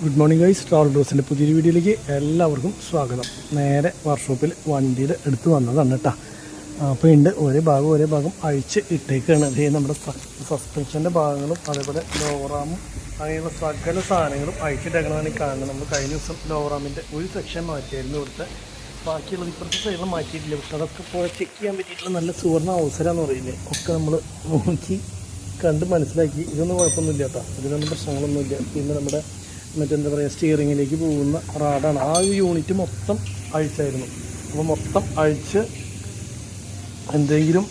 Good morning guys travel ഡ്രസ്സിന്റെ പുതിയൊരു വീഡിയോയിലേക്ക് എല്ലാവർക്കും സ്വാഗതം. നേരെ വർക്ക്ഷോപ്പിൽ വണ്ടിയിൽ എടുത്തു വന്നതാണ് കേട്ടോ. അപ്പോൾ ഉണ്ട് ഒരേ ഭാഗം ഒരേ ഭാഗം അഴിച്ച് ഇട്ടേക്കാണ്. അതേ നമ്മുടെ സസ്പെൻഷന്റെ ഭാഗങ്ങളും അതേപോലെ ലോറാമും അങ്ങനെയുള്ള സകല സാധനങ്ങളും അഴിച്ചിട്ടേക്കണമെന്നാണ് ഈ കാണുന്നത്. നമ്മൾ കഴിഞ്ഞ ദിവസം ലോറാമിന്റെ ഒരു സെക്ഷൻ മാറ്റിയായിരുന്നു ഇവിടുത്തെ. ബാക്കിയുള്ളത് ഇപ്പുറത്തെ സൈഡിൽ മാറ്റിയിട്ടില്ല. പക്ഷെ അതൊക്കെ പോയി ചെക്ക് ചെയ്യാൻ പറ്റിയിട്ടുള്ള നല്ല സുവർണ അവസരമെന്ന് പറയില്ലേ ഒക്കെ നമ്മൾ നോക്കി കണ്ട് മനസ്സിലാക്കി. ഇതൊന്നും കുഴപ്പമൊന്നുമില്ല കേട്ടോ. ഇതിനൊന്നും പ്രശ്നങ്ങളൊന്നുമില്ല. പിന്നെ നമ്മുടെ മറ്റെന്താ പറയുക സ്റ്റിയറിങ്ങിലേക്ക് പോകുന്ന റാഡാണ് ആ ഒരു യൂണിറ്റ് മൊത്തം അഴിച്ചായിരുന്നു. അപ്പോൾ മൊത്തം അഴിച്ച് എന്തെങ്കിലും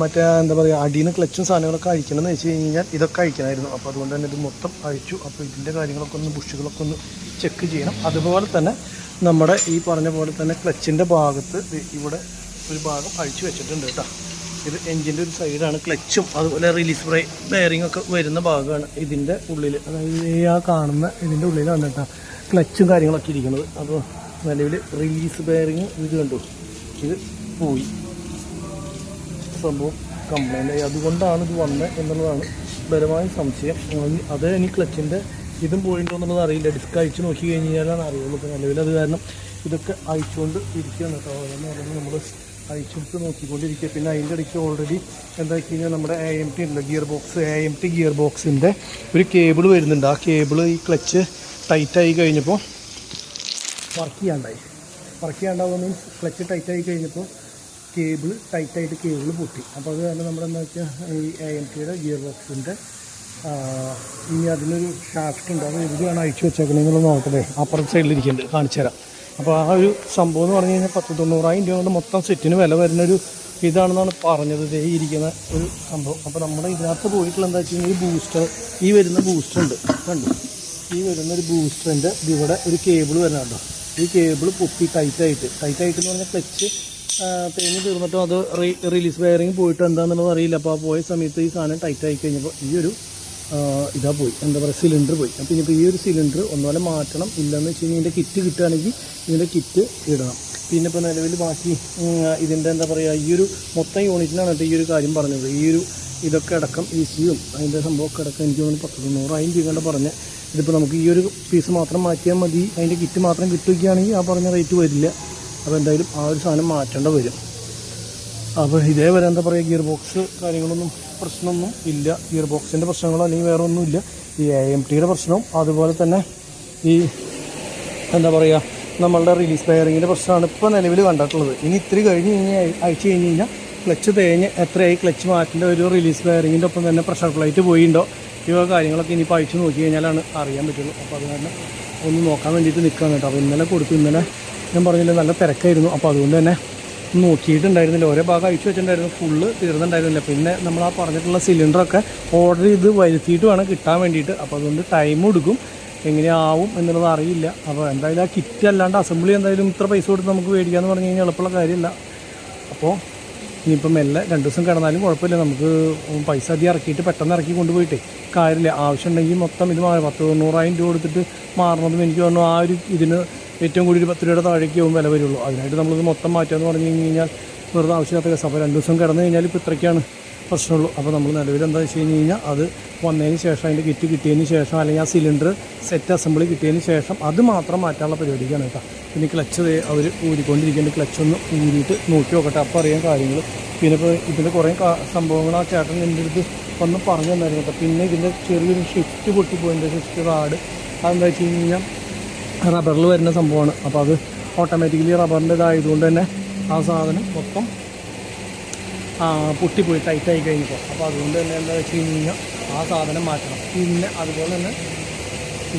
മറ്റേ എന്താ പറയുക അടിയിൽ ക്ലച്ചും സാധനങ്ങളൊക്കെ അഴിക്കണം അഴിക്കണമെന്ന് വെച്ച് കഴിഞ്ഞാൽ ഇതൊക്കെ അഴിക്കണമായിരുന്നു അപ്പോൾ അതുകൊണ്ട് തന്നെ ഇത് മൊത്തം അഴിച്ചു. അപ്പോൾ ഇതിന്റെ കാര്യങ്ങളൊക്കെ ഒന്ന് ബുഷുകളൊക്കെ ഒന്ന് ചെക്ക് ചെയ്യണം. അതുപോലെ തന്നെ നമ്മുടെ ഈ പറഞ്ഞ പോലെ തന്നെ ക്ലച്ചിന്റെ ഭാഗത്ത് ഇവിടെ ഒരു ഭാഗം അഴിച്ചു വെച്ചിട്ടുണ്ട് കേട്ടോ. ഇത് എൻജിന്റെ ഒരു സൈഡാണ് ക്ലച്ചും അതുപോലെ റിലീസ് ബ്രേ ബെയറിംഗ് ഒക്കെ വരുന്ന ഭാഗമാണ് ഇതിന്റെ ഉള്ളിൽ അതായത് ആ കാണുന്ന ഇതിന്റെ ഉള്ളിലാണ് കേട്ടോ ക്ലച്ചും കാര്യങ്ങളൊക്കെ ഇരിക്കുന്നത്. അപ്പോൾ നിലവിൽ റിലീസ് ബെയറിങ് ഇത് കണ്ടു? ഇത് പോയി. സംഭവം കംപ്ലൈന്റ് ആയി. അതുകൊണ്ടാണ് ഇത് വന്നത് എന്നുള്ളതാണ് ബലമായ സംശയം. അത് ഇനി ക്ലച്ചിന്റെ ഇതും പോയിട്ടോ എന്നുള്ളത് അറിയില്ല. ഡിസ്ക് അയച്ച് നോക്കി കഴിഞ്ഞ് കഴിഞ്ഞാലാണ് അറിയുള്ളൂ. നിലവിൽ അത് കാരണം ഇതൊക്കെ അയച്ചുകൊണ്ട് ഇരിക്കുകയാണ്. കേട്ടോ അതെന്ന് നമ്മൾ അയച്ചെടുത്ത് നോക്കിക്കൊണ്ടിരിക്കുക. പിന്നെ അതിന്റെ ഇടയ്ക്ക് ഓൾറെഡി എന്താ വെച്ച് കഴിഞ്ഞാൽ നമ്മുടെ എ എം ടി ഉണ്ടല്ലോ gear box A M T gear ബോക്സിന്റെ ഒരു കേബിൾ വരുന്നുണ്ട്. ആ കേബിൾ ഈ ക്ലച്ച് ടൈറ്റായി കഴിഞ്ഞപ്പോൾ വർക്ക് ചെയ്യാണ്ടായി. വർക്ക് ചെയ്യാണ്ടാവുക മീൻസ് ക്ലച്ച് ടൈറ്റായി കഴിഞ്ഞപ്പോൾ കേബിൾ ടൈറ്റായിട്ട് കേബിൾ പൊട്ടി. അപ്പോൾ അത് കാരണം നമ്മുടെ എന്താ വെച്ചാൽ ഈ എ എം ടിയുടെ ഗിയർ ബോക്സിന്റെ ഇനി അതിനൊരു ഷാഫ്റ്റ് ഉണ്ട്. അത് എവിടെയാണ് അയച്ചു വെച്ചേക്കണമെന്നുള്ള നോക്കട്ടെ. അപ്പുറത്തെ സൈഡിലിരിക്കുന്നുണ്ട് കാണിച്ചു തരാം അപ്പോൾ ആ ഒരു സംഭവം എന്ന് പറഞ്ഞു കഴിഞ്ഞാൽ പത്ത് തൊണ്ണൂറായിരം രൂപ കൊണ്ട് മൊത്തം സെറ്റിന് വില വരുന്നൊരു ഇതാണെന്നാണ് പറഞ്ഞത്. ദേ ഇരിക്കുന്ന ഒരു സംഭവം. അപ്പോൾ നമ്മുടെ ഇതിനകത്ത് പോയിട്ടുള്ള എന്താ വെച്ച് കഴിഞ്ഞാൽ ഈ ബൂസ്റ്റർ ഈ വരുന്ന ബൂസ്റ്റർ ഉണ്ട്. കണ്ടു? ഈ വരുന്ന ഒരു ബൂസ്റ്ററിന്റെ ഇവിടെ ഒരു കേബിൾ വരുന്നുണ്ടോ ഈ കേബിൾ പൊട്ടി ടൈറ്റായിട്ട് ടൈറ്റായിട്ട് എന്ന് പറഞ്ഞാൽ ക്ലച്ച് തേങ്ങി തീർന്നിട്ടും അത് റിലീസ് വയറിങ് പോയിട്ട് എന്താണെന്നുള്ളത് അറിയില്ല. അപ്പോൾ ആ പോയ സമയത്ത് ഈ സാധനം ടൈറ്റായി കഴിഞ്ഞപ്പോൾ ഈ ഒരു ഇതാ പോയി. എന്താ പറയുക സിലിണ്ടർ പോയി. അപ്പോൾ ഇനിയിപ്പോൾ ഈ ഒരു സിലിണ്ടർ ഒന്നുപോലെ മാറ്റണം. ഇല്ലെന്ന് വെച്ച് കഴിഞ്ഞാൽ ഇതിന്റെ കിറ്റ് കിട്ടുകയാണെങ്കിൽ ഇതിന്റെ കിറ്റ് ഇടണം. പിന്നെ ഇപ്പോൾ നിലവിൽ ബാക്കി ഇതിന്റെ എന്താ പറയുക ഈ ഒരു മൊത്തം യൂണിറ്റിനാണ് ഈ ഒരു കാര്യം പറഞ്ഞത്. ഈ ഒരു ഇതൊക്കെ അടക്കം ഈ സിയും അതിന്റെ സംഭവമൊക്കെ അടക്കം എനിക്ക് തോന്നുന്നു പത്ത് തൊണ്ണൂറായിരം രൂപ പറഞ്ഞ് ഇതിപ്പോൾ നമുക്ക് ഈ ഒരു പീസ് മാത്രം മാറ്റിയാൽ മതി. അതിന്റെ കിറ്റ് മാത്രം കിട്ടുകയാണെങ്കിൽ ആ പറഞ്ഞ റേറ്റ് വരില്ല. അപ്പോൾ എന്തായാലും ആ ഒരു സാധനം മാറ്റേണ്ട വരും. അപ്പോൾ ഇതേവരെ എന്താ പറയുക ഗിയർ ബോക്സ് കാര്യങ്ങളൊന്നും പ്രശ്നമൊന്നും ഇല്ല. ഗിയർ ബോക്സിന്റെ പ്രശ്നങ്ങളോ അല്ലെങ്കിൽ വേറെ ഒന്നുമില്ല ഈ എ എം ടിയുടെ പ്രശ്നവും അതുപോലെ തന്നെ ഈ എന്താ പറയുക നമ്മളുടെ റിലീസ് ബെയറിങ്ങിന്റെ പ്രശ്നമാണ് ഇപ്പോൾ നിലവിൽ കണ്ടിട്ടുള്ളത്. ഇനി ഇത്തിരി കഴിഞ്ഞ് കഴിഞ്ഞ് അയച്ചു കഴിഞ്ഞ് കഴിഞ്ഞാൽ ക്ലച്ച് തേഞ്ഞ് എത്രയായി ക്ലച്ച് മാറ്റിന്റെ ഒരു റിലീസ് ബെയറിങ്ങിന്റെ ഒപ്പം തന്നെ പ്രഷർ പ്ലേറ്റ് പോയിണ്ടോ? വക കാര്യങ്ങളൊക്കെ ഇനി അയച്ചു നോക്കി കഴിഞ്ഞാലാണ് അറിയാൻ പറ്റുള്ളൂ. അപ്പോൾ അത് കാരണം ഒന്ന് നോക്കാൻ വേണ്ടിയിട്ട് നിൽക്കുകയാണ് കേട്ടോ. അപ്പോൾ ഇന്നലെ കൊടുത്തു ഇന്നലെ ഞാൻ പറഞ്ഞില്ല നല്ല തിരക്കായിരുന്നു. അപ്പോൾ അതുകൊണ്ട് തന്നെ നോക്കിയിട്ടുണ്ടായിരുന്നില്ല. ഓരോ ഭാഗം അയച്ചു വെച്ചിട്ടുണ്ടായിരുന്നു. ഫുള്ള് തീർന്നിട്ടുണ്ടായിരുന്നില്ല. പിന്നെ നമ്മൾ ആ പറഞ്ഞിട്ടുള്ള സിലിണ്ടറൊക്കെ ഓർഡർ ചെയ്ത് വരുത്തിയിട്ട് വേണം കിട്ടാൻ വേണ്ടിയിട്ട്. അപ്പോൾ അതുകൊണ്ട് ടൈം എടുക്കും. എങ്ങനെയാവും എന്നുള്ളത് അറിയില്ല. അപ്പോൾ എന്തായാലും ആ കിറ്റ് അല്ലാണ്ട് അസംബ്ലി എന്തായാലും ഇത്ര പൈസ കൊടുത്ത് നമുക്ക് മേടിക്കാമെന്ന് പറഞ്ഞു കഴിഞ്ഞാൽ എളുപ്പമുള്ള കാര്യമില്ല. അപ്പോൾ ഇനിയിപ്പം മെല്ലെ രണ്ട് ദിവസം കിടന്നാലും കുഴപ്പമില്ല. നമുക്ക് പൈസ അധികം ഇറക്കിയിട്ട് പെട്ടെന്ന് ഇറക്കി കൊണ്ടുപോയിട്ടേ കാര്യമില്ല. ആവശ്യമുണ്ടെങ്കിൽ മൊത്തം ഇത് മാറി. പത്ത് തൊണ്ണൂറായിരം രൂപ കൊടുത്തിട്ട് മാറണതും എനിക്ക് തോന്നുന്നു ആ ഒരു ഇതിന് ഏറ്റവും കൂടി ഒരു പത്ത് രൂപയുടെ താഴേക്ക് ആവും വില വരുള്ളൂ. അതിനായിട്ട് നമ്മളിത് മൊത്തം എന്ന് പറഞ്ഞു കഴിഞ്ഞാൽ വെറുതെ ആവശ്യമില്ലാത്ത കേസ് അപ്പോൾ രണ്ട് ദിവസം കിടന്നു കഴിഞ്ഞാൽ ഇപ്പോൾ ഇത്രയ്ക്കാണ് പ്രശ്നമുള്ളൂ. അപ്പോൾ നമ്മൾ നിലവിൽ എന്താ വെച്ച് കഴിഞ്ഞ് കഴിഞ്ഞാൽ അത് വന്നതിന് ശേഷം അതിന്റെ കിറ്റ് കിട്ടിയതിന് ശേഷം അല്ലെങ്കിൽ ആ സിലിണ്ടർ സെറ്റ് അസംബ്ലി കിട്ടിയതിന് ശേഷം അത് മാത്രം മാറ്റാനുള്ള പരിപാടിക്കാണ് കേട്ടോ. പിന്നെ ക്ലച്ച് അവർ ഊരിക്കൊണ്ടിരിക്കേണ്ട ക്ലച്ച് ഒന്ന് ഊരിയിട്ട് നോക്കി നോക്കട്ടെ. അപ്പോൾ അറിയാൻ കാര്യങ്ങൾ. പിന്നെ ഇപ്പോൾ ഇതിന്റെ കുറേ സംഭവങ്ങൾ ആ ചേട്ടൻ എന്റെ അടുത്ത് വന്ന് പറഞ്ഞു തന്നായിരുന്നു കേട്ടോ. പിന്നെ ഇതിന്റെ ചെറിയൊരു ഷിഫ്റ്റ് പൊട്ടിപ്പോയിന്റെ ഷിഫ്റ്റ് റാഡ് അതെന്താ വെച്ച് കഴിഞ്ഞ് കഴിഞ്ഞാൽ റബ്ബറിൽ വരുന്ന സംഭവമാണ്. അപ്പോൾ അത് ഓട്ടോമാറ്റിക്കലി റബ്ബറിന്റെ ഇതായതുകൊണ്ട് തന്നെ ആ സാധനം മൊത്തം പൊട്ടിപ്പോയി ടൈറ്റായി കഴിഞ്ഞപ്പോൾ. അപ്പോൾ അതുകൊണ്ട് തന്നെ എന്താ വെച്ച് കഴിഞ്ഞ് കഴിഞ്ഞാൽ ആ സാധനം മാറ്റണം. പിന്നെ അതുപോലെ തന്നെ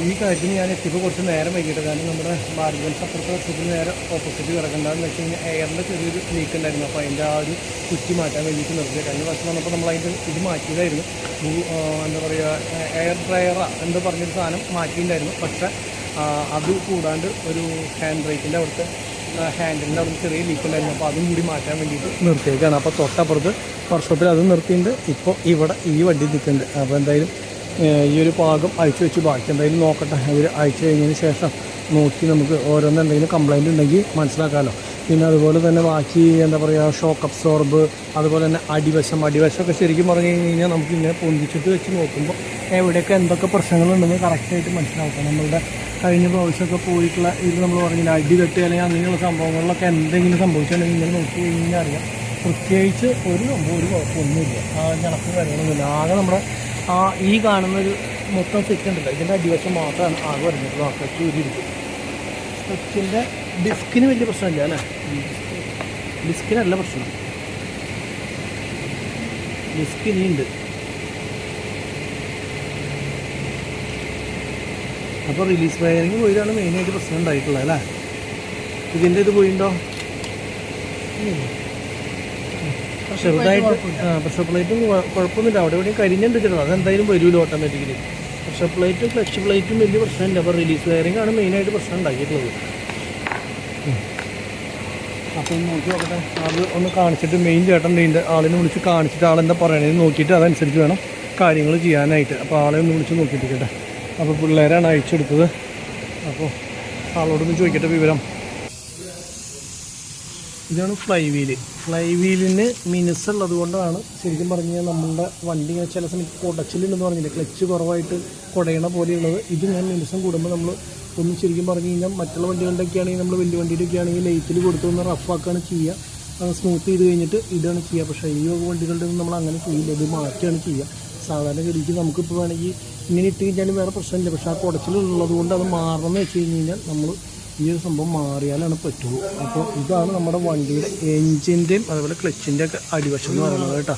ഈ കാര്യത്തിന് ഞാൻ എത്തിയപ്പോൾ കുറച്ച് നേരം വൈകിട്ട്. കാരണം നമ്മുടെ ബെൻസ് അപ്പുറത്തെ വർഷത്തിന് നേരെ ഓപ്പോസിറ്റ് കിടക്കേണ്ടതെന്ന് വെച്ച് കഴിഞ്ഞാൽ എയറിന്റെ ചെറിയൊരു ലീക്ക് ഉണ്ടായിരുന്നു. അപ്പോൾ അതിന്റെ ആ ഒരു കുറ്റി മാറ്റാൻ വേണ്ടിയിട്ട് നിർത്തി കഴിഞ്ഞ വർഷം വന്നപ്പോൾ നമ്മൾ അതിന്റെ ഇത് മാറ്റിയതായിരുന്നു. എന്താ പറയുക എയർ ഡ്രയറ എന്ന് പറഞ്ഞൊരു സാധനം മാറ്റിയിട്ടുണ്ടായിരുന്നു. പക്ഷേ അത് കൂടാണ്ട് ഒരു ഹാൻഡ് ബ്രേക്കിന്റെ അവിടുത്തെ ഹാൻഡിലിന്റെ അവിടെ ചെറിയ ലീക്ക് ഉണ്ടായിരുന്നു. അപ്പോൾ അതും കൂടി മാറ്റാൻ വേണ്ടിയിട്ട് നിർത്തിയേക്കാണ്. അപ്പോൾ തൊട്ടപ്പുറത്ത് വർഷത്തിൽ അത് നിർത്തിയിട്ടുണ്ട്. ഇപ്പോൾ ഇവിടെ ഈ വണ്ടി നിൽക്കുന്നുണ്ട്. അപ്പോൾ എന്തായാലും ഈ ഒരു പാകം അഴിച്ചു വെച്ച് ബാക്കി എന്തായാലും നോക്കട്ടെ. അവർ അയച്ചു കഴിഞ്ഞതിന് ശേഷം നോക്കി നമുക്ക് ഓരോന്ന് എന്തെങ്കിലും കംപ്ലൈന്റ് ഉണ്ടെങ്കിൽ മനസ്സിലാക്കാമല്ലോ പിന്നെ അതുപോലെ തന്നെ ബാക്കി എന്താ പറയുക ഷോക്ക് അബ്സോർബ് അതുപോലെ തന്നെ അടിവശം. അടിവശമൊക്കെ ശരിക്കും പറഞ്ഞു കഴിഞ്ഞ് കഴിഞ്ഞാൽ നമുക്ക് ഇങ്ങനെ പൊന്തിച്ചിട്ട് വെച്ച് നോക്കുമ്പോൾ എവിടെയൊക്കെ എന്തൊക്കെ പ്രശ്നങ്ങളുണ്ടെന്ന് കറക്റ്റായിട്ട് മനസ്സിലാക്കാം നമ്മളുടെ കഴിഞ്ഞ പ്രാവശ്യമൊക്കെ പോയിട്ടുള്ള ഇതിൽ നമ്മൾ പറഞ്ഞില്ല അടി കെട്ടി അല്ലെങ്കിൽ അങ്ങനെയുള്ള സംഭവങ്ങളിലൊക്കെ എന്തെങ്കിലും സംഭവിച്ചിട്ടുണ്ടെങ്കിൽ ഇങ്ങനെ നോക്കി കഴിഞ്ഞാൽ അറിയാം. പ്രത്യേകിച്ച് ഒരു സംഭവം ഒരു കുഴപ്പമൊന്നുമില്ല. ആ ഞണക്ക് കാര്യങ്ങളൊന്നുമില്ല. ആകെ നമ്മുടെ ആ ഈ കാണുന്നൊരു മൊത്തം സെറ്റ് ഉണ്ടല്ലോ. ഇതിന്റെ അടിവശം മാത്രമാണ് ആകെ പറഞ്ഞിട്ടുള്ളത് ആ ക്ലച്ച് ഊരിയിരിക്കും ക്ലച്ചിന്റെ ഡിസ്കിന് വലിയ പ്രശ്നമില്ല അല്ലേ? ഡിസ്കിനല്ല പ്രശ്നം ഡിസ്ക് ഇനിയുണ്ട്. അപ്പോൾ റിലീസ് വയറിങ് പോയതാണ് മെയിനായിട്ട് പ്രശ്നം ഉണ്ടായിട്ടുള്ളത് അല്ലേ? ഇതിന്റെ ഇത് പോയിണ്ടോ? ചെറുതായിട്ട് പ്രഷർ പ്ലേറ്റും കുഴപ്പമൊന്നുമില്ല. അവിടെ എവിടെയും കരിഞ്ഞുണ്ട് ചെറുത് അതെന്തായാലും വരുമല്ലോ ഓട്ടോമാറ്റിക്കലി പ്രഷർ പ്ലേറ്റും ക്ലച്ച് പ്ലേറ്റും വലിയ പ്രശ്നമില്ല. അപ്പോൾ റിലീസ് വയറിംഗ് ആണ് മെയിനായിട്ട് പ്രശ്നം ഉണ്ടാക്കിയിട്ടുള്ളത്. അപ്പം നോക്കി നോക്കട്ടെ. അത് ഒന്ന് കാണിച്ചിട്ട് മെയിൻ ചേട്ടന്റെ ഇതിന്റെ ആളിനെ വിളിച്ച് കാണിച്ചിട്ട് ആളെന്താ പറയണതെന്ന് നോക്കിയിട്ട് അതനുസരിച്ച് വേണം കാര്യങ്ങൾ ചെയ്യാനായിട്ട്. അപ്പോൾ ആളെ ഒന്ന് വിളിച്ച് നോക്കിയിട്ടിരിക്കട്ടെ അപ്പോൾ പിള്ളേരാണ് അയച്ചെടുത്തത്. അപ്പോൾ ആളോടൊന്ന് ചോദിക്കട്ടെ വിവരം. ഇതാണ് ഫ്ലൈ വീൽ. ഫ്ലൈ വീലിന് മിനുസ് ഉള്ളത് കൊണ്ടാണ് ശരിക്കും പറഞ്ഞു കഴിഞ്ഞാൽ നമ്മളുടെ വണ്ടി ഇങ്ങനെ ചില സമയത്ത് കുടച്ചിലുണ്ടെന്ന് പറഞ്ഞില്ലേ? ക്ലച്ച് കുറവായിട്ട് കുടയണ പോലെയുള്ളത്. ഇത് ഞാൻ മിനുസം കൂടുമ്പോൾ നമ്മൾ ഒന്ന് ശരിക്കും പറഞ്ഞു കഴിഞ്ഞാൽ മറ്റുള്ള വണ്ടികളുടെയൊക്കെ ആണെങ്കിൽ നമ്മൾ വലിയ വണ്ടിയുടെയൊക്കെ ആണെങ്കിൽ ലൈറ്റിൽ കൊടുത്തു ഒന്ന് റഫാക്കുകയാണ് ചെയ്യുക സ്മൂത്ത് ചെയ്ത് കഴിഞ്ഞിട്ട് ഇതാണ് ചെയ്യുക പക്ഷേ ഈ വണ്ടികളുടെ നമ്മൾ അങ്ങനെ ചെയ്യില്ല ഇത് മാറ്റുകയാണ് ചെയ്യുക സാധാരണ ഗതിക്ക് നമുക്കിപ്പോൾ വേണമെങ്കിൽ ഇങ്ങനെ ഇട്ട് കഴിഞ്ഞാലും വേറെ പ്രശ്നമില്ല. പക്ഷേ ആ കുടച്ചിലുള്ളത് കൊണ്ട് അത് മാറണമെന്ന് വെച്ച് കഴിഞ്ഞ് കഴിഞ്ഞാൽ നമ്മൾ ഈ ഒരു സംഭവം മാറിയാലാണ് പറ്റുള്ളൂ. അപ്പോൾ ഇതാണ് നമ്മുടെ വണ്ടിയുടെ എൻജിന്റെയും അതുപോലെ ക്ലച്ചിന്റെ ഒക്കെ അടിവശം എന്ന് പറയുന്നത് കേട്ടോ.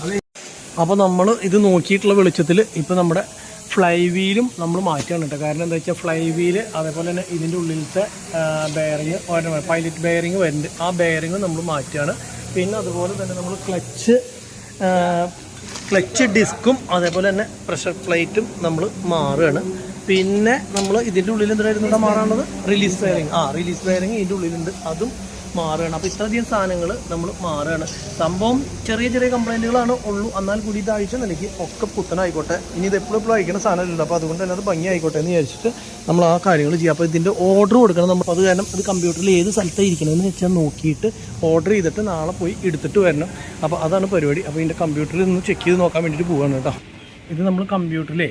അപ്പോൾ നമ്മൾ ഇത് നോക്കിയിട്ടുള്ള വെളിച്ചത്തിൽ ഇപ്പോൾ നമ്മുടെ ഫ്ലൈ വീലും നമ്മൾ മാറ്റുകയാണ് കേട്ടോ. കാരണം എന്താ വെച്ചാൽ ഫ്ലൈ വീൽ അതേപോലെ തന്നെ ഇതിന്റെ ഉള്ളിലത്തെ ബെയറിങ് പൈലറ്റ് ബെയറിങ് വരുന്നുണ്ട്. ആ ബെയറിങ് നമ്മൾ മാറ്റുകയാണ്. പിന്നെ അതുപോലെ തന്നെ നമ്മൾ ക്ലച്ച് ക്ലച്ച് ഡിസ്കും അതേപോലെ തന്നെ പ്രഷർ പ്ലേറ്റും നമ്മൾ മാറുകയാണ്. പിന്നെ നമ്മൾ ഇതിന്റെ ഉള്ളിൽ എന്തായിരുന്നു ഇവിടെ മാറാനുള്ളത്? റിലീസ് വയറിങ് ആ റിലീസ് വയറിങ് ഇതിന്റെ ഉള്ളിലുണ്ട്. അതും മാറുകയാണ്. അപ്പോൾ ഇത്രയധികം സാധനങ്ങൾ നമ്മൾ മാറുകയാണ്. സംഭവം ചെറിയ ചെറിയ കംപ്ലൈന്റുകളാണ് ഉള്ളൂ. എന്നാൽ കൂടി ഇതാഴ്ച നിലയ്ക്ക് ഒക്കെ പുത്തനായിക്കോട്ടെ. ഇനി ഇത് എപ്പോഴും എപ്പോഴും അയക്കുന്ന സാധനമല്ലല്ലോ. അപ്പോൾ അതുകൊണ്ട് തന്നെ അത് ഭംഗി ആയിക്കോട്ടെ എന്ന് വിചാരിച്ചിട്ട് നമ്മൾ ആ കാര്യങ്ങൾ ചെയ്യുക അപ്പോൾ ഇതിന്റെ ഓർഡർ കൊടുക്കണം. നമ്മൾ അത് കാരണം അത് കമ്പ്യൂട്ടറിൽ ഏത് സ്ഥലത്താണ് ഇരിക്കണമെന്ന് വെച്ചാൽ നോക്കിയിട്ട് ഓർഡർ ചെയ്തിട്ട് നാളെ പോയി എടുത്തിട്ട് വരണം. അപ്പോൾ അതാണ് പരിപാടി. അപ്പോൾ ഇതിന്റെ കമ്പ്യൂട്ടറിൽ ഒന്ന് ചെക്ക് ചെയ്ത് നോക്കാൻ വേണ്ടിയിട്ട് പോവുകയാണ് കേട്ടോ. ഇത് നമ്മൾ കമ്പ്യൂട്ടറിലെ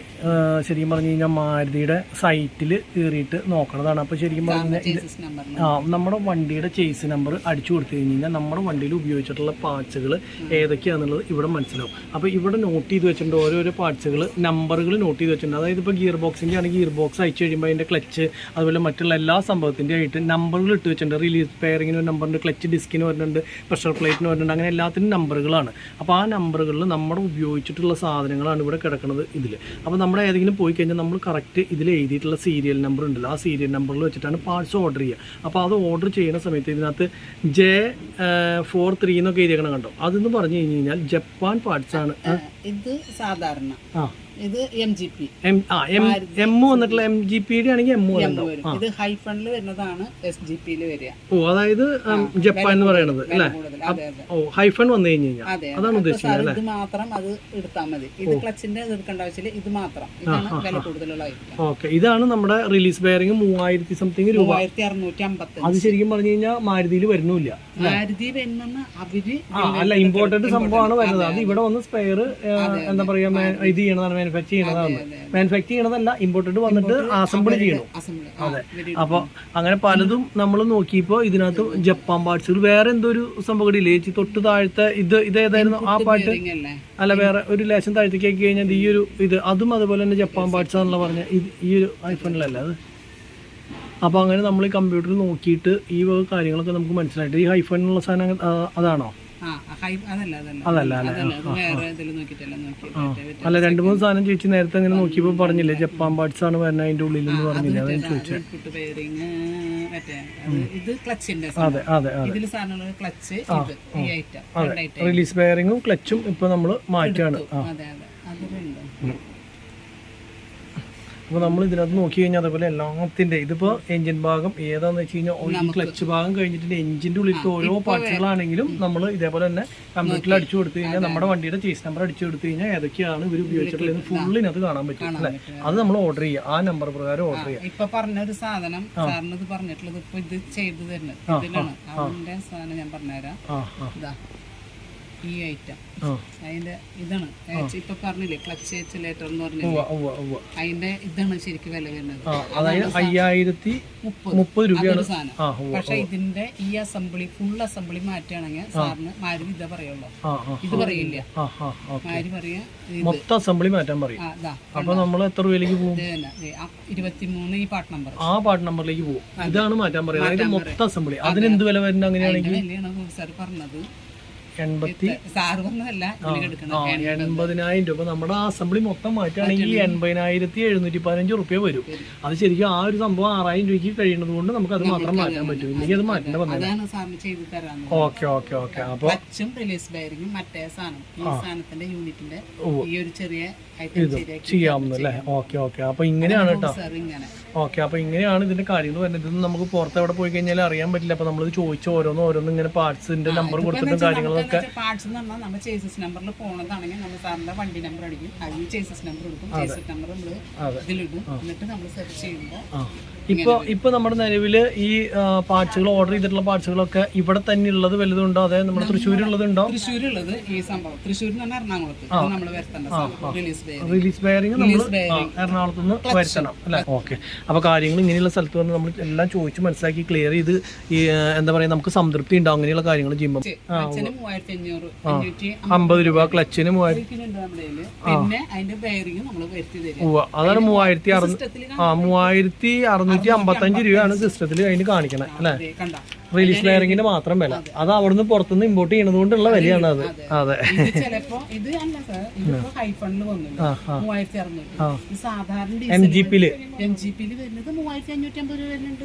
ശരിക്കും പറഞ്ഞു കഴിഞ്ഞാൽ മാരുതിയുടെ സൈറ്റിൽ കയറിയിട്ട് നോക്കണതാണ്. അപ്പോൾ ശരിക്കും പറഞ്ഞു കഴിഞ്ഞാൽ ഇത് ആ നമ്മുടെ വണ്ടിയുടെ ചേസ് നമ്പർ അടിച്ചു കൊടുത്തു കഴിഞ്ഞ് കഴിഞ്ഞാൽ നമ്മുടെ വണ്ടിയിൽ ഉപയോഗിച്ചിട്ടുള്ള പാർട്സുകൾ ഏതൊക്കെയാണെന്നുള്ളത് ഇവിടെ മനസ്സിലാവും. അപ്പോൾ ഇവിടെ നോട്ട് ചെയ്ത് വെച്ചിട്ടുണ്ട് ഓരോരോ പാർട്സുകൾ നമ്പറുകൾ നോട്ട് ചെയ്ത് വെച്ചിട്ടുണ്ട്. അതായത് ഇപ്പോൾ ഗിയർ ബോക്സിന്റെ ആണെങ്കിൽ ഗിയർ ബോക്സ് അയച്ചു കഴിയുമ്പോൾ അതിന്റെ ക്ലച്ച് അതുപോലെ മറ്റുള്ള എല്ലാ സംഭവത്തിന്റെ ആയിട്ട് നമ്പറുകൾ ഇട്ട് വെച്ചിട്ടുണ്ട്. റിലീസ് പെയറിങ്ങിന് ഒരു നമ്പറുണ്ട് ക്ലച്ച് ഡിസ്കിന് വരുന്നുണ്ട് പ്രഷർ പ്ലേറ്റിന് വരുന്നുണ്ട് അങ്ങനെ എല്ലാത്തിനും നമ്പറുകളാണ് അപ്പോൾ ആ നമ്പറുകളിൽ നമ്മുടെ ഉപയോഗിച്ചിട്ടുള്ള സാധനങ്ങളാണ് ഇവിടെ കിടക്കുന്നത് ഇതിൽ അപ്പോൾ നമ്മുടെ ഏതെങ്കിലും പോയി കഴിഞ്ഞാൽ നമ്മൾ കറക്റ്റ് ഇതിൽ എഴുതിയിട്ടുള്ള സീരിയൽ നമ്പർ ഉണ്ടല്ലോ. ആ സീരിയൽ നമ്പറിൽ വെച്ചിട്ടാണ് പാർട്സ് ഓർഡർ ചെയ്യുക. അപ്പോൾ അത് ഓർഡർ ചെയ്യുന്ന സമയത്ത് ഇതിനകത്ത് ജെ ഫോർ ത്രീ എന്നൊക്കെ എഴുതിയേക്കണം കണ്ടോ? അതെന്ന് പറഞ്ഞു കഴിഞ്ഞ് കഴിഞ്ഞാൽ ജപ്പാൻ പാർട്സ് ആണ്. ഇത് സാധാരണ. ആ. ഇത് എം ജി പി എം വന്നിട്ടുള്ള എം ജി പിയുടെ ആണെങ്കിൽ എം ഇത് ഹൈഫണിൽ വരുന്നതാണ് എസ് ജി പിയിൽ വരിക. ഓ അതായത് ജപ്പാൻ എന്ന് പറയുന്നത് ഓ ഹൈഫൺ വന്നു കഴിഞ്ഞു കഴിഞ്ഞാൽ അതാണ് ഉദ്ദേശിക്കുന്നത് ഇത് മാത്രം അത് എടുത്താൽ മതി. ഇത് ക്ലച്ചിന്റെ എടുക്കേണ്ട ആവശ്യമില്ല. ഇത് മാത്രം. ഇതാണ് വില കൂടുതലുള്ള ഓക്കെ. ഇതാണ് നമ്മുടെ റിലീസ് ബെയറിംഗ് മൂവായിരത്തി സംതിങ് രൂപ. മൂവായിരത്തി അറുന്നൂറ്റി അമ്പത്തി അത് ശരിക്കും പറഞ്ഞു കഴിഞ്ഞാൽ മാരുതിയിൽ വരുന്നില്ല മാരുതി വരുന്ന അവർ അല്ല ഇമ്പോർട്ടന്റ് സംഭവമാണ് വരുന്നത്. അത് ഇവിടെ വന്ന് സ്പെയർ എന്താ പറയാ ഇത് ചെയ്യണതാണ് മാനുഫാക്ചർ ചെയ്യണതാണ്. മാനുഫാക്ചർ ചെയ്യണതല്ല ഇമ്പോർട്ടന്റ് വന്നിട്ട് അസംബിൾ ചെയ്യണം. അതെ. അപ്പോൾ അങ്ങനെ പലതും നമ്മൾ നോക്കിയപ്പോ ഇതിനകത്ത് ജപ്പാൻ പാർട്സ് വേറെ എന്തോ ഒരു സംഭവം ഇല്ലേ ചേച്ചി തൊട്ട് താഴത്തെ ഇത് ഇത് ഏതായിരുന്നു ആ പാട്ട് അല്ലേ? വേറെ ഒരു ലേശം താഴത്തേക്ക് ആക്കി കഴിഞ്ഞാൽ ഈ ഒരു ഇത്. അതും അതുപോലെ തന്നെ ജപ്പാൻ പാർട്സ് ആണല്ലോ പറഞ്ഞ. ഈ ഒരു ഐഫോണിലല്ല അത്? അപ്പോൾ അങ്ങനെ നമ്മൾ ഈ കമ്പ്യൂട്ടറിൽ നോക്കിയിട്ട് ഈ കാര്യങ്ങളൊക്കെ നമുക്ക് മനസ്സിലായിട്ട്. ഈ ഹൈഫോണിനുള്ള സാധനം അതാണോ? അതല്ല അല്ലേ അത് രണ്ടു മൂന്ന് സാധനം ചോദിച്ചു നേരത്തെ അങ്ങനെ നോക്കിയപ്പോ പറഞ്ഞില്ലേ ജപ്പാൻ പാർട്സ് ആണ് വരുന്നത് അതിന്റെ ഉള്ളിൽ എന്ന് പറഞ്ഞില്ലേ അതാണ് ചോദിച്ചത്. റിലീസ് ബെയറിങ്ങും ക്ലച്ചും ഇപ്പൊ ഇത് മാറ്റാണ് അതെ അതെ അതെ ഇതിൽ സാധനമുള്ള ക്ലച്ച് ഇത് ഈ ഐറ്റം രണ്ട് ഐറ്റം റിലീസ് ബെയറിങ്ങും ക്ലച്ചും ഇപ്പോൾ നമ്മൾ മാറ്റുകയാണ് ആ അതെ അതെ അതിലുണ്ട് അപ്പോൾ നമ്മൾ ഇതിനകത്ത് നോക്കി കഴിഞ്ഞാൽ അതേപോലെ എല്ലാത്തിന്റെ ഇതിപ്പോൾ എഞ്ചിൻ ഭാഗം ഏതാന്ന് വെച്ച് കഴിഞ്ഞാൽ ക്ലച്ച് ഭാഗം കഴിഞ്ഞിട്ട് എഞ്ചിന്റെ ഉള്ളിലത്തെ ഓരോ പാർട്സുകളാണെങ്കിലും നമ്മൾ ഇതേപോലെ തന്നെ കമ്പ്യൂട്ടറിൽ അടിച്ചു കൊടുത്തു കഴിഞ്ഞാൽ നമ്മുടെ വണ്ടിയുടെ ചേസ് നമ്പർ അടിച്ചു കൊടുത്തു കഴിഞ്ഞാൽ ഏതൊക്കെയാണ് ഇവർ ഉപയോഗിച്ചിട്ടുള്ളത് ഫുള്ളിനകത്ത് കാണാൻ പറ്റും അല്ലേ? അത്. നമ്മൾ ഓർഡർ ചെയ്യുക. ആ നമ്പർ പ്രകാരം ഓർഡർ ചെയ്യുക. ഇപ്പൊ പറഞ്ഞ ഒരു സാധനം സാറിന് പറഞ്ഞിട്ടുള്ളത് ഇപ്പൊ ഇത് ചെയ്തു തരുന്നത് ഇതിലാണ്. സാധനം ഞാൻ പറഞ്ഞുതരാം. ഈ ഐറ്റം അതിന്റെ ഇതാണ്. ഇപ്പൊ പറഞ്ഞില്ലേ ക്ലച്ച് ലേറ്റർ എന്ന് പറഞ്ഞില്ലേ? അതിന്റെ ഇതാണ് ശരിക്കും വില വരുന്നത്. അതായത് അയ്യായിരത്തി മുപ്പത്. രൂപയാണ്. സാധനം. പക്ഷെ ഇതിന്റെ ഈ അസംബ്ലി ഫുൾ അസംബ്ലി മാറ്റുകയാണെങ്കിൽ സാറിന് മാരി ഇതാ പറയുള്ളൂ. ഇത് പറയില്ല. മാരി പറയാ? മൊത്തം അസംബ്ലി മാറ്റാൻ പറയും. അപ്പൊ നമ്മൾ എത്ര രൂപയിലേക്ക് പോകും? ഇരുപത്തിമൂന്ന് ഈ പാട്ട് നമ്പർ ആ പാട്ട് നമ്പറിലേക്ക് പോകും. ഇതാണ് മാറ്റാൻ പറയുന്നത്. അതായത് മൊത്തം അസംബ്ലി അതിന് എന്ത് വില വരുന്നത് അങ്ങനെയാണെങ്കിൽ? പറഞ്ഞത്. എൺപത്തി എൺപതിനായിരം രൂപ. നമ്മുടെ അസംബ്ലി മൊത്തം മാറ്റുകയാണെങ്കിൽ എൺപതിനായിരത്തി എഴുന്നൂറ്റി പതിനഞ്ച് റുപ്യ വരും. അത് ശരിക്കും ആ ഒരു സംഭവം ആറായിരം രൂപയ്ക്ക് കഴിയുന്നത് കൊണ്ട് നമുക്ക് അത് മാത്രം മാറ്റാൻ പറ്റും. ഇല്ലെങ്കിൽ അത് മാറ്റേണ്ട വന്നത് ഓക്കെ ഓക്കെ ഓക്കെ അപ്പൊ ചെയ്യാവുന്നല്ലേ റിലീസ് ബയറിങ്ങും മറ്റേ സാധനം ഈ സാധനത്തിന്റെ യൂണിറ്റിന്റെ ഈ ഒരു ചെറിയ ഐറ്റം ശരിയാക്കി ചെയ്യാവുന്നു അല്ലേ ഓക്കെ ഓക്കെ. അപ്പൊ ഇങ്ങനെയാണ് കേട്ടോ ഓക്കെ അപ്പോൾ ഇങ്ങനെയാണ് ഇതിന്റെ കാര്യങ്ങൾ വരുന്നത്. ഇതൊന്നും നമുക്ക് പുറത്ത് എവിടെ പോയി കഴിഞ്ഞാൽ അറിയാൻ പറ്റില്ല. അപ്പോൾ നമ്മൾ ചോദിച്ച ഓരോന്നും ഓരോന്നും ഇങ്ങനെ പാർട്സിന്റെ നമ്പർ കൊടുത്തിട്ടും കാര്യങ്ങളൊക്കെ. പാർട്സ് എന്ന് പറഞ്ഞാൽ നമ്മൾ ചേസസ് നമ്പറിൽ പോണതാണെങ്കിൽ നമ്മൾ സാറിന്റെ വണ്ടി നമ്പർ അടിക്കും. അതിൽ ചേസസ് നമ്പർ എടുക്കും ചേസസ് നമ്പർ നമ്മൾ അതെ. ഇതിലിടും. എന്നിട്ട് നമ്മൾ സെർച്ച് ചെയ്യുമ്പോൾ ഇപ്പോൾ ഇപ്പൊ ഇപ്പൊ നമ്മുടെ നിലവിൽ ഈ പാർട്സുകൾ ഓർഡർ ചെയ്തിട്ടുള്ള പാർട്സുകളൊക്കെ ഇവിടെ തന്നെ ഉള്ളത് വലുതുണ്ടോ? അതായത് നമ്മുടെ തൃശ്ശൂരുള്ളതുണ്ടോ? തൃശ്ശൂരുള്ളത് ഈ സംഭവം. തൃശ്ശൂർ എറണാകുളത്ത് നമ്മൾ വരുത്തേണ്ട റിലീസ് ബെയറിംഗ് നമ്മൾ എറണാകുളത്ത് നിന്ന് വരുത്തണം അല്ലേ? ഓക്കെ. അപ്പൊ കാര്യങ്ങൾ ഇങ്ങനെയുള്ള സ്ഥലത്ത് വന്ന് നമ്മൾ എല്ലാം ചോദിച്ച് മനസ്സിലാക്കി ക്ലിയർ ചെയ്ത് ഈ എന്താ പറയുക നമുക്ക് സംതൃപ്തി ഉണ്ടാവും അങ്ങനെയുള്ള കാര്യങ്ങൾ ചെയ്യുമ്പോൾ അമ്പത് രൂപ ക്ലച്ചിന് അതാണ് മൂവായിരത്തി അറുന്നൂറ്റി ആ മൂവായിരത്തി അറുന്നൂറ്റി അമ്പത്തഞ്ച് രൂപയാണ് സിസ്റ്റത്തിൽ അതിന് കാണിക്കണേ അല്ലേ? റിലീസ് ലെയറിങ്ങിന് മാത്രം വില. അത്. അവിടുന്ന് പുറത്തുനിന്ന് ഇമ്പോർട്ട് ചെയ്യണത് കൊണ്ടുള്ള വിലയാണ് അത്. അതെ. എം ജി പിയിൽ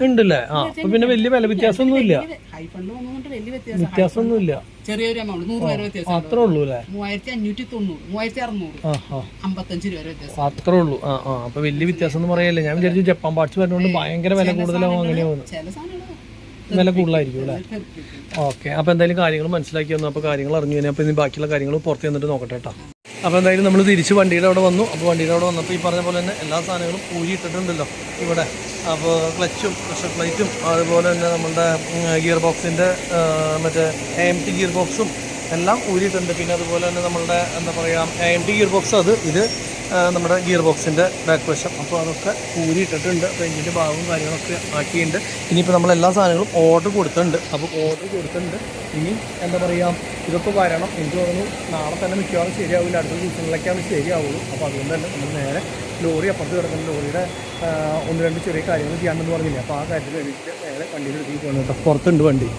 ഉണ്ടല്ലേ? ആ അപ്പൊ പിന്നെ വലിയ വില വ്യത്യാസമൊന്നും ഇല്ല വ്യത്യാസമൊന്നും വ്യത്യാസമൊന്നുമില്ല. ചെറിയൊരു എമൗണ്ട് നൂറ് രൂപ വ്യത്യാസം അത്രേ ഉള്ളൂ അല്ലേ? മൂവായിരത്തി അഞ്ഞൂറ്റി തൊണ്ണൂറ് മൂവായിരത്തി അറുന്നൂറ് അമ്പത്തഞ്ച് രൂപ വ്യത്യാസം. അത്രേ ഉള്ളൂ. ആ ആ. അപ്പൊ വലിയ വ്യത്യാസം എന്ന് പറയല്ലേ? ഞാൻ വിചാരിച്ചു ജപ്പാൻ പാർട്സ് വരുന്നതുകൊണ്ട് ഭയങ്കര വില കൂടുതലാവും അങ്ങനെയാവുന്നു ചില സാധനങ്ങൾ വില കൂടുതലായിരിക്കും അല്ലേ? ഓക്കെ. അപ്പോൾ എന്തായാലും കാര്യങ്ങൾ മനസ്സിലാക്കി വന്നു. അപ്പോൾ കാര്യങ്ങൾ അറിഞ്ഞു കഴിഞ്ഞാൽ അപ്പോൾ ഇനി ബാക്കിയുള്ള കാര്യങ്ങൾ പുറത്ത് ചെന്നിട്ട് നോക്കട്ടെ കേട്ടോ അപ്പോൾ എന്തായാലും നമ്മൾ തിരിച്ച് വണ്ടിയുടെ അവിടെ വന്നു. അപ്പോൾ വണ്ടിയുടെ അവിടെ വന്നപ്പോൾ ഈ പറഞ്ഞ പോലെ തന്നെ എല്ലാ സാധനങ്ങളും ഊരി ഇട്ടിട്ടുണ്ടല്ലോ ഇവിടെ. അപ്പോൾ ക്ലച്ചും പ്രഷർ പ്ലേറ്റും അതുപോലെ തന്നെ നമ്മുടെ ഗിയർ ബോക്സിന്റെ മറ്റേ എ എം ടി ഗിയർ ബോക്സും എല്ലാം ഊരിയിട്ടുണ്ട്. പിന്നെ അതുപോലെ തന്നെ നമ്മളുടെ എന്താ പറയുക A M T gear box അത് ഇത് നമ്മുടെ ഗിയർ ബോക്സിന്റെ ബാക്ക് വശം അപ്പോൾ അതൊക്കെ ഊരിയിട്ടിട്ടുണ്ട്. അപ്പോൾ എഞ്ചിന്റെ ഭാഗവും കാര്യങ്ങളൊക്കെ ആക്കിയിട്ടുണ്ട്. ഇനിയിപ്പോൾ നമ്മൾ എല്ലാ സാധനങ്ങളും ഓർഡർ കൊടുത്തിട്ടുണ്ട്. അപ്പോൾ ഓർഡർ കൊടുത്തിട്ടുണ്ട്. ഇനി എന്താ പറയുക ഇതൊക്കെ വരണം. എനിക്ക് തോന്നുന്നു നാളെ തന്നെ മിക്കവാറും ശരിയാവില്ല. അടുത്ത ദിവസങ്ങളിലേക്കാണ് ശരിയാവുള്ളൂ. അപ്പോൾ അതുകൊണ്ട് തന്നെ നമ്മൾ നേരെ ലോറി അപ്പുറത്ത് കിടക്കുന്ന. ലോറിയുടെ ഒന്ന് രണ്ട് ചെറിയ കാര്യങ്ങൾ ചെയ്യാമെന്ന് പറഞ്ഞില്ല. അപ്പോൾ ആ കാര്യത്തിൽ എനിക്ക് നേരെ വണ്ടിയിൽ പോകണം കേട്ടോ. പുറത്തുണ്ട് വണ്ടി.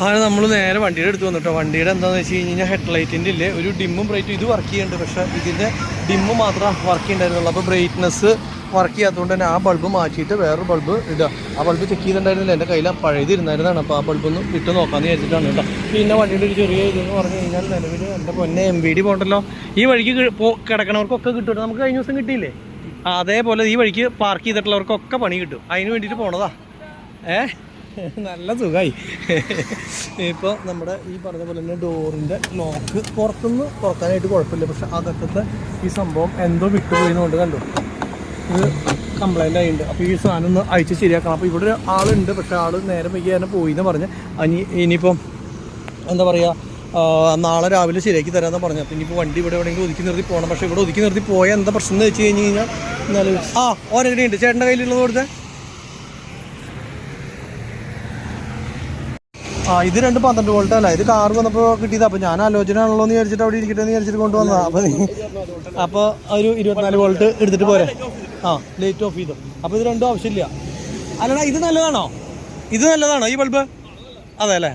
അങ്ങനെ നമ്മൾ നേരെ വണ്ടിയുടെ അടുത്ത് വന്നിട്ടോ വണ്ടിയുടെ എന്താണെന്ന് വെച്ച് കഴിഞ്ഞ് കഴിഞ്ഞാൽ ഹെഡ്ലൈറ്റിന്റെ ഇല്ലേ? ഒരു ഡിമ്മും ബ്രൈറ്റും ഇത് വർക്ക് ചെയ്യുന്നുണ്ട്. പക്ഷേ ഇതിന്റെ ഡിമ്മ് മാത്രം വർക്ക് ചെയ്യുന്നുണ്ടായിരുന്നുള്ളൂ അപ്പോൾ ബ്രൈറ്റ്നസ് വർക്ക് ചെയ്യാത്തതുകൊണ്ട് തന്നെ ആ ബൾബ് മാറ്റിയിട്ട് വേറൊരു ബൾബ് ഇടുക. ആ ബൾബ് ചെക്ക് ചെയ്തിട്ടുണ്ടായിരുന്നില്ല. എന്റെ കയ്യിൽ പഴയതിരുന്നായിരുന്നാണ് അപ്പോൾ ആ ബൾബ് ഒന്ന് ഇട്ട് നോക്കാമെന്ന് വിചാരിച്ചിട്ടാണ് കേട്ടോ. പിന്നെ വണ്ടിയുടെ ഒരു ചെറിയ ഇതെന്ന് പറഞ്ഞു കഴിഞ്ഞാൽ നിലവിൽ എന്റെ പൊന്നെ എം വി ഡി പോകണ്ടല്ലോ ഈ വഴിക്ക് കിടക്കണവർക്കൊക്കെ കിട്ടും നമുക്ക് കഴിഞ്ഞ ദിവസം കിട്ടിയില്ലേ? അതേപോലെ ഈ വഴിക്ക് പാർക്ക് ചെയ്തിട്ടുള്ളവർക്കൊക്കെ പണി കിട്ടും. അതിന് വേണ്ടിയിട്ട് പോണതാ. ഏ? നല്ല സുഖമായി ഇപ്പോൾ നമ്മുടെ ഈ പറഞ്ഞ പോലെ തന്നെ ഡോറിന്റെ ലോക്ക് പുറത്തുനിന്ന് തുറക്കാനായിട്ട് കുഴപ്പമില്ല. പക്ഷെ അകത്തത്തെ ഈ സംഭവം എന്തോ വിട്ടുപോയിന്നുകൊണ്ട് കണ്ടു ഇത് കംപ്ലൈന്റ് ആയിട്ടുണ്ട് അപ്പോൾ ഈ സാധനം ഒന്ന് അയച്ച് ശരിയാക്കണം. അപ്പോൾ ഇവിടെ ഒരു ആളുണ്ട്. പക്ഷേ ആൾ നേരം വൈകി തന്നെ പോയി എന്ന് പറഞ്ഞ്. അനി ഇനിയിപ്പം എന്താ പറയുക നാളെ രാവിലെ ശരിയാക്കി തരാമെന്ന് പറഞ്ഞു. അപ്പോൾ ഇനിയിപ്പോൾ വണ്ടി ഇവിടെ എവിടെയെങ്കിലും ഒതുക്കി നിർത്തി പോകണം പക്ഷേ ഇവിടെ ഒതുക്കി നിർത്തി പോയാൽ എന്താ പ്രശ്നം എന്ന് വെച്ച് കഴിഞ്ഞ് കഴിഞ്ഞാൽ ആ ആ ഉണ്ട് ചേട്ടന്റെ കയ്യിലുള്ളത് കൊടുത്തേ. ആ ഇത് രണ്ട് പന്ത്രണ്ട് വോൾട്ട് അല്ല ഇത് കാർ വന്നപ്പോൾ കിട്ടിയത്. അപ്പോൾ ഞാൻ ആലോചന ആണല്ലോ എന്ന് വിചാരിച്ചിട്ട് അവിടെ ഇരിക്കട്ടെ വിചാരിച്ചിട്ട് കൊണ്ടുവന്നതാ. അപ്പോൾ അപ്പോൾ ഒരു ഇരുപത്തിനാല് വോൾട്ട് എടുത്തിട്ട് പോരെ. ആ ലൈറ്റ് ഓഫ് ചെയ്തു. അപ്പോൾ ഇത് രണ്ടും ആവശ്യമില്ല അല്ലടാ ഇത് നല്ലതാണോ? ഇത് നല്ലതാണോ ഈ ബൾബ് അതെ അല്ലേ?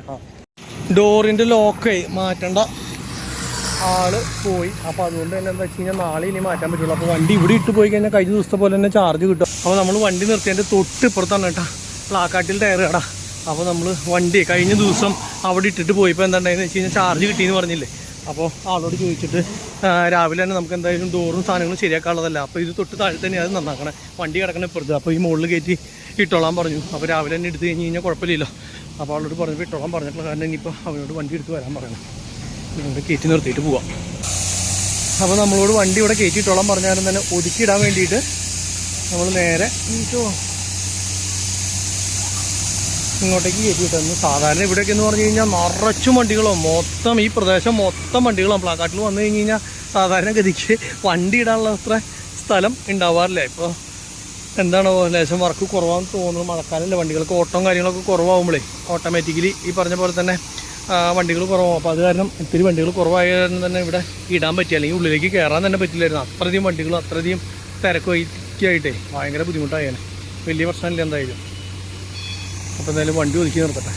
ഡോറിന്റെ ലോക്ക് മാറ്റണ്ട. ആൾ പോയി. അപ്പോൾ അതുകൊണ്ട് തന്നെ എന്താ വെച്ച് കഴിഞ്ഞാൽ നാളെ ഇനി മാറ്റാൻ പറ്റുള്ളൂ അപ്പോൾ വണ്ടി ഇവിടെ ഇട്ട് പോയി കഴിഞ്ഞാൽ കഴിഞ്ഞ ദിവസത്തെ പോലെ തന്നെ ചാർജ് കിട്ടും. അപ്പോൾ നമ്മൾ വണ്ടി നിർത്തിയതിന്റെ തൊട്ട് ഇപ്പുറത്താണ് കേട്ടോ. പ്ലാക്കാട്ടിൽ ടയർ കടാ അപ്പോൾ നമ്മൾ വണ്ടി കഴിഞ്ഞ ദിവസം അവിടെ ഇട്ടിട്ട് പോയപ്പോൾ എന്താണ്ടായെന്ന് വെച്ച് കഴിഞ്ഞാൽ ചാർജ് കിട്ടിയെന്ന് പറഞ്ഞില്ലേ? അപ്പോൾ ആളോട് ചോദിച്ചിട്ട് രാവിലെ തന്നെ നമുക്ക് എന്തായാലും ഡോറും സാധനങ്ങളും ശരിയാക്കാനുള്ളതല്ല. അപ്പോൾ ഇത് തൊട്ട് താഴെ തന്നെ അത് നന്നാക്കണേ. വണ്ടി കിടക്കണ ഇപ്പുറത്ത്. അപ്പോൾ ഈ മുകളിൽ കയറ്റി ഇട്ടോളാൻ പറഞ്ഞു. അപ്പോൾ രാവിലെ തന്നെ എടുത്ത് കഴിഞ്ഞ് കഴിഞ്ഞാൽ കുഴപ്പമില്ലല്ലോ. അപ്പോൾ അവളോട് പറഞ്ഞു ഇട്ടോളാൻ പറഞ്ഞിട്ടുള്ള കാരണം ഇനിയിപ്പോൾ അവനോട് വണ്ടി എടുത്ത് വരാൻ പറയണം. ഇവിടെ കയറ്റി നിർത്തിയിട്ട് പോവാം. അപ്പോൾ നമ്മളോട് വണ്ടി ഇവിടെ കയറ്റി ഇട്ടോളാൻ പറഞ്ഞാലും തന്നെ ഒതുക്കിയിടാൻ വേണ്ടിയിട്ട് നമ്മൾ നേരെ. ഇങ്ങോട്ടേക്ക് കയറ്റി വിട്ടു സാധാരണ ഇവിടെയൊക്കെ എന്ന് പറഞ്ഞു കഴിഞ്ഞാൽ നിറച്ചും വണ്ടികളോ മൊത്തം ഈ പ്രദേശം മൊത്തം വണ്ടികളാണ് പ്ലാക്കാട്ടിൽ വന്നു കഴിഞ്ഞ് കഴിഞ്ഞാൽ സാധാരണ ഗതിക്ക് വണ്ടി ഇടാനുള്ള അത്ര സ്ഥലം ഉണ്ടാവാറില്ല. ഇപ്പോൾ എന്താണ് ലേശം വർക്ക് കുറവാന്ന് തോന്നുന്നു. മഴക്കാലമല്ലേ വണ്ടികൾക്ക് ഓട്ടവും കാര്യങ്ങളൊക്കെ കുറവാകുമ്പോഴേ ഓട്ടോമാറ്റിക്കലി ഈ പറഞ്ഞ പോലെ തന്നെ വണ്ടികൾ കുറവാകും അപ്പോൾ അത് കാരണം ഇത്തിരി വണ്ടികൾ കുറവായ കാരണം തന്നെ ഇവിടെ ഇടാൻ പറ്റിയ അല്ലെങ്കിൽ ഉള്ളിലേക്ക് കയറാൻ തന്നെ പറ്റില്ലായിരുന്നു. അത്രയധികം വണ്ടികളും അത്രയധികം തിരക്കൊക്കെ ഭയങ്കര ബുദ്ധിമുട്ടായേനെ. വലിയ പ്രശ്നമില്ല എന്തായാലും. അപ്പോൾ എന്തായാലും വണ്ടി ഒതുക്കി നിർത്തട്ടെ.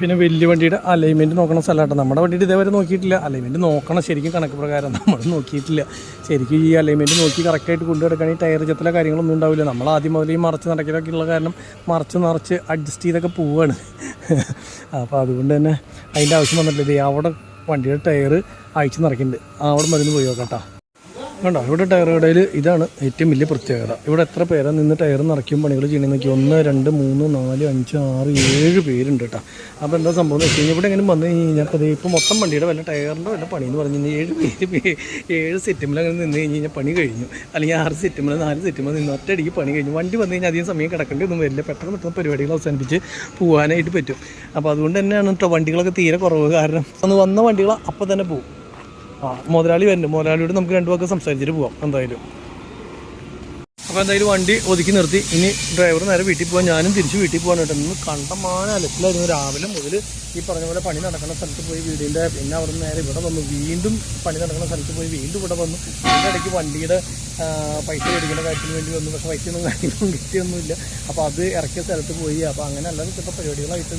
പിന്നെ വലിയ വണ്ടിയുടെ അലൈൻമെന്റ് നോക്കണ സ്ഥലമാട്ടോ. നമ്മുടെ വണ്ടിയുടെ ഇതേവരെ നോക്കിയിട്ടില്ല. അലൈൻമെന്റ് നോക്കണം. ശരിക്കും കണക്ക് പ്രകാരം നമ്മൾ നോക്കിയിട്ടില്ല. ശരിക്കും ഈ അലൈൻമെന്റ് നോക്കി കറക്റ്റായിട്ട് കൊണ്ടു കിടക്കുകയാണെങ്കിൽ ടയർ ചെത്തല കാര്യങ്ങളൊന്നും ഉണ്ടാവില്ല. നമ്മൾ ആദ്യം മുതൽ ഈ മറച്ച് നടക്കലൊക്കെ ഉള്ള കാരണം മറച്ച് നിറച്ച് അഡ്ജസ്റ്റ് ചെയ്തൊക്കെ പോവുകയാണ് അപ്പോൾ അതുകൊണ്ട് തന്നെ അതിന്റെ ആവശ്യം വന്നിട്ടില്ല. അവിടെ വണ്ടിയുടെ ടയർ അയച്ച് നിറയ്ക്കുന്നുണ്ട് അവിടെ മരുന്ന് പോയി നോക്കാം കേട്ടോ കണ്ടോ? ഇവിടെ ടയർ കടയിൽ ഇതാണ് ഏറ്റവും വലിയ പ്രത്യേകത. ഇവിടെ എത്ര പേരാ നിന്ന് ടയർ നിറയ്ക്കും പണികൾ ചെയ്യണമെന്ന് നോക്കി ഒന്ന് രണ്ട് മൂന്ന് നാല് അഞ്ച് ആറ് ഏഴ് പേരുണ്ട് കേട്ടോ. അപ്പോൾ എന്താ സംഭവം എന്ന് വെച്ച് കഴിഞ്ഞാൽ ഇവിടെ എങ്ങനെ വന്നു കഴിഞ്ഞാൽ അപ്പോൾ ഇപ്പോൾ മൊത്തം വണ്ടിയുടെ വല്ല ടയറിന്റെ വല്ല പണി എന്ന് പറഞ്ഞു കഴിഞ്ഞാൽ ഏഴ് പേര് ഏഴ് സെറ്റുമ്പോൾ അങ്ങനെ നിന്ന് കഴിഞ്ഞ് കഴിഞ്ഞാൽ പണി കഴിഞ്ഞു. അല്ലെങ്കിൽ ആറ് സെറ്റുമ്പോൾ നാല് സെറ്റുമ്പോൾ നിന്ന് ഒറ്റയടിക്ക് പണി കഴിഞ്ഞു. വണ്ടി വന്നു കഴിഞ്ഞാൽ അധികം സമയം കിടക്കേണ്ടി ഒന്നും വരില്ല. പെട്ടെന്ന് പെട്ടെന്ന് പരിപാടികൾ അവസാനിപ്പിച്ച് പോകാനായിട്ട് പറ്റും. അപ്പോൾ അതുകൊണ്ട് തന്നെയാണ് കേട്ടോ വണ്ടികളൊക്കെ തീരെ കുറവ്. കാരണം അന്ന് വന്ന വണ്ടികൾ അപ്പോൾ തന്നെ പോകും ആ മുതലാളി വരുന്നു. മുതലാളിയോട് നമുക്ക് രണ്ടു വാക്ക് സംസാരിച്ചിട്ട് പോവാം. എന്തായാലും. അപ്പോൾ എന്തായാലും വണ്ടി ഒതുക്കി നിർത്തി. ഇനി ഡ്രൈവർ നേരെ വീട്ടിൽ പോകാൻ ഞാനും തിരിച്ച് വീട്ടിൽ പോകാൻ കേട്ടോ. ഇന്ന് കണ്ടമാന അലച്ചിലായിരുന്നു. രാവിലെ മുതൽ ഈ പറഞ്ഞ പോലെ പണി നടക്കുന്ന സ്ഥലത്ത് പോയി വീടിന്റെ പിന്നെ അവിടെ നിന്ന് നേരെ ഇവിടെ വന്നു. വീണ്ടും പണി നടക്കുന്ന സ്ഥലത്ത് പോയി വീണ്ടും ഇവിടെ വന്നു. അതിന്റെ ഇടയ്ക്ക് വണ്ടിയുടെ പൈസ മേടിക്കേണ്ട കാര്യത്തിന് വേണ്ടി വന്നു. പക്ഷേ പൈസയൊന്നും കാര്യങ്ങളൊന്നും കിട്ടിയൊന്നുമില്ല. അപ്പോൾ അത് ഇറക്കിയ സ്ഥലത്ത് പോയി. അപ്പോൾ അങ്ങനെ അല്ലാതെ ചിലപ്പോൾ പരിപാടികളായിട്ട്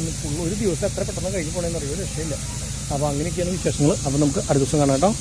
ഒരു ദിവസം എത്ര പെട്ടെന്ന് കഴിഞ്ഞ് പോകണമെന്ന് അറിയോ? രക്ഷയില്ല. അപ്പോൾ അങ്ങനെയൊക്കെയാണ് വിശേഷങ്ങൾ അപ്പോൾ നമുക്ക് അടുത്ത ദിവസം കാണാം കേട്ടോ.